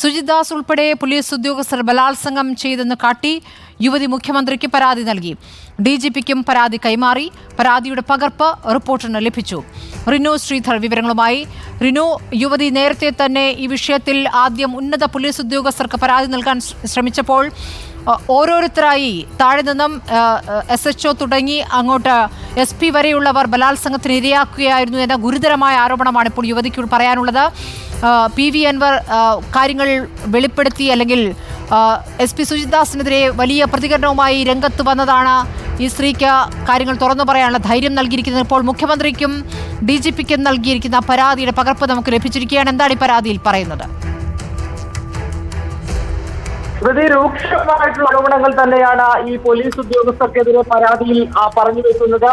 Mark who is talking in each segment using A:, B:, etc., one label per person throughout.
A: സുജിത് ദാസ് ഉൾപ്പെടെ പോലീസ് ഉദ്യോഗസ്ഥർ ബലാത്സംഗം ചെയ്തെന്ന് കാട്ടി യുവതി മുഖ്യമന്ത്രിക്ക് പരാതി നൽകി. ഡി ജി പിക്കും പരാതി കൈമാറി. പരാതിയുടെ പകർപ്പ് റിപ്പോർട്ടിന് ലഭിച്ചു. റിനു ശ്രീധർ വിവരങ്ങളുമായി. റിനു യുവതി നേരത്തെ തന്നെ ഈ വിഷയത്തിൽ ആദ്യം ഉന്നത പോലീസ് ഉദ്യോഗസ്ഥർക്ക് പരാതി നൽകാൻ ശ്രമിച്ചപ്പോൾ ഓരോരുത്തരായി താഴെ നിന്നും എസ് എച്ച് ഒ തുടങ്ങി അങ്ങോട്ട് എസ് പി വരെയുള്ളവർ ബലാത്സംഗത്തിന് ഇരയാക്കുകയായിരുന്നു എന്ന ഗുരുതരമായ ആരോപണമാണ് ഇപ്പോൾ യുവതിക്ക് പറയാനുള്ളത്. പി വി അൻവർ കാര്യങ്ങൾ വെളിപ്പെടുത്തി അല്ലെങ്കിൽ എസ് പി സുജിത്ദാസിനെതിരെ വലിയ പ്രതികരണവുമായി രംഗത്ത് വന്നതാണ് ഈ സ്ത്രീക്ക് കാര്യങ്ങൾ തുറന്നു പറയാനുള്ള ധൈര്യം നൽകിയിരിക്കുന്നത്. ഇപ്പോൾ മുഖ്യമന്ത്രിക്കും ഡി ജി പിക്കും നൽകിയിരിക്കുന്ന പരാതിയുടെ പകർപ്പ് നമുക്ക് ലഭിച്ചിരിക്കുകയാണ്. എന്താണ് ഈ പരാതിയിൽ പറയുന്നത്?
B: പ്രതി രൂക്ഷമായിട്ടുള്ള ആരോപണങ്ങൾ തന്നെയാണ് ഈ പോലീസ് ഉദ്യോഗസ്ഥർക്കെതിരെ പരാതിയിൽ പറഞ്ഞു വെക്കുന്നത്.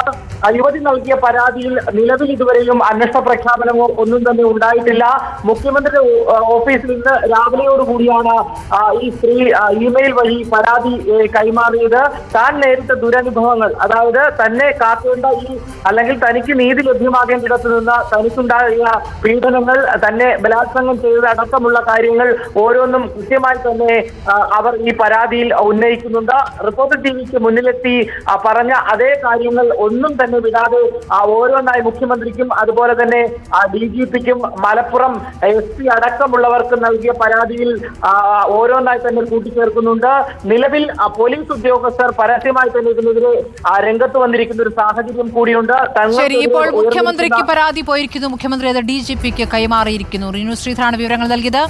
B: യുവതി നൽകിയ പരാതിയിൽ നിലവിൽ ഇതുവരെയും അന്വേഷണ പ്രഖ്യാപനമോ ഒന്നും തന്നെ ഉണ്ടായിട്ടില്ല. മുഖ്യമന്ത്രിയുടെ ഓഫീസിൽ നിന്ന് രാവിലെയോടുകൂടിയാണ് ഈ സ്ത്രീ ഇമെയിൽ വഴി പരാതി കൈമാറിയത്. താൻ നേരിട്ട ദുരനുഭവങ്ങൾ അതായത് തന്നെ കാത്തേണ്ട ഈ അല്ലെങ്കിൽ തനിക്ക് നീതി ലഭ്യമാകേണ്ടിടത്ത് നിന്ന് തനിക്കുണ്ടായ പീഡനങ്ങൾ തന്നെ ബലാത്സംഗം ചെയ്തത് അടക്കമുള്ള കാര്യങ്ങൾ ഓരോന്നും കൃത്യമായി തന്നെ അവർ ഈ പരാതിയിൽ ഉന്നയിക്കുന്നുണ്ട്. റിപ്പോർട്ടർ ടി വിക്ക് മുന്നിലെത്തി പറഞ്ഞ അതേ കാര്യങ്ങൾ ഒന്നും തന്നെ വിടാതെ ആ, ഓരോന്നായി മുഖ്യമന്ത്രിക്കും അതുപോലെ തന്നെ ഡി ജി പിക്കും മലപ്പുറം എസ് പി അടക്കമുള്ളവർക്ക് നൽകിയ പരാതിയിൽ ഓരോന്നായി തന്നെ കൂട്ടിച്ചേർക്കുന്നുണ്ട്. നിലവിൽ പോലീസ് ഉദ്യോഗസ്ഥർ പരസ്യമായി തന്നെ ഇതിനെതിരെ രംഗത്ത് വന്നിരിക്കുന്ന ഒരു സാഹചര്യം കൂടിയുണ്ട്.
A: ശരി ഇപ്പോൾ മുഖ്യമന്ത്രിക്ക് പരാതി പോയിരിക്കുന്നു. മുഖ്യമന്ത്രി അത് ഡി ജി പിക്ക് കൈമാറിയിരിക്കുന്നു. റിനു ശ്രീധരാണ് വിവരങ്ങൾ നൽകിയത്.